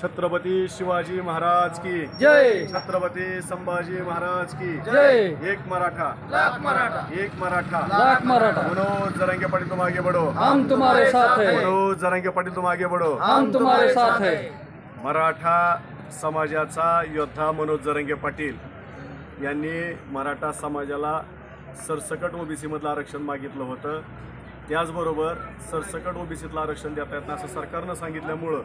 छत्रपती शिवाजी महाराज की. जय. छत्रपती संभाजी महाराज की. जय. एक मराठा. लाख मराठा. एक मराठा. लाख मराठा. मनोज जरंगे पाटील तुम आगे बढ़ो. हम तुम्हारे साथ हैं. मनोज जरंगे पाटील तुम आगे बढ़ो. हम तुम्हारे साथ हैं. मराठा समाजाचा योद्धा मनोज जरंगे पाटील यांनी मराठा समाजाला सरसकट ओबीसी मधलं आरक्षण मागितलं होतं. त्याचबरोबर सरसकट ओबीसीतलं आरक्षण देता येत नाही असं सरकारनं सांगितल्यामुळं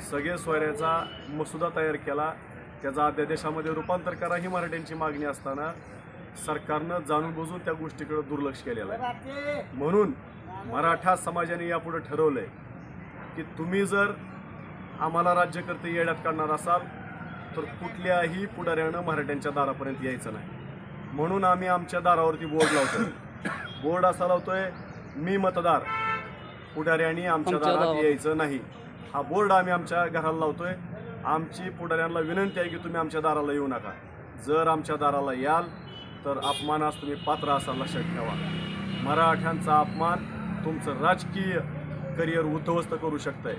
सगळे सोयऱ्याचा मसुदा तयार केला. त्याचा अध्यादेशामध्ये रूपांतर करा ही मराठ्यांची मागणी असताना सरकारनं जाणून बुजून त्या गोष्टीकडे दुर्लक्ष केलेलं आहे. म्हणून मराठा समाजाने यापुढे ठरवलंय की तुम्ही जर आम्हाला राज्यकर्ते येड्यात काढणार असाल तर कुठल्याही पुढाऱ्यानं मराठ्यांच्या दारापर्यंत यायचं नाही. म्हणून आम्ही आमच्या दारावरती बोर्ड लावतोय. बोर्ड असा लावतोय मी मतदार. पुढाऱ्यांनी आमच्या दारात. यायचं नाही. हा बोर्ड आम्ही आमच्या घराला लावतोय. आमची पुढाऱ्यांना विनंती आहे की तुम्ही आमच्या दाराला येऊ नका. जर आमच्या दाराला याल तर अपमानास तुम्ही पात्र असाल लक्षात ठेवा. मराठ्यांचा अपमान तुमचं राजकीय करिअर उद्ध्वस्त करू शकतंय.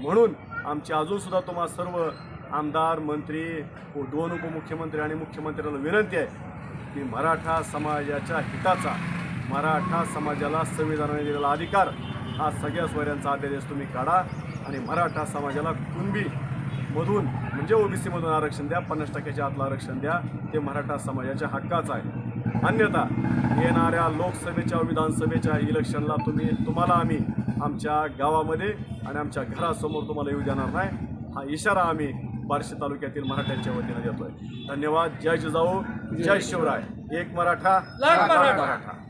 म्हणून आमची अजूनसुद्धा तुम्हाला सर्व आमदार मंत्री व दोन उपमुख्यमंत्री आणि मुख्यमंत्र्यांना विनंती आहे की मराठा समाजाच्या हिताचा मराठा समाजाला संविधानाने दिलेला अधिकार हा सगळ्या स्वऱ्यांचा अध्यादेश तुम्ही काढा. आणि मराठा समाजाला कुणबी मधून म्हणजे ओबीसी मधून आरक्षण द्या पन्नास टक्क्याच्या आतलं आरक्षण द्या ते मराठा समाजाच्या हक्काचं आहे. अन्यथा येणाऱ्या लोकसभेच्या विधानसभेच्या इलेक्शनला तुम्ही तुम्हाला आम्ही आमच्या गावामध्ये आणि आमच्या घरासमोर तुम्हाला येऊ देणार नाही. हा इशारा आम्ही बार्शी तालुक्यातील मराठ्यांच्या वतीने देतोय. धन्यवाद. जय जिजाऊ. जय शिवराय. एक मराठा. मराठा.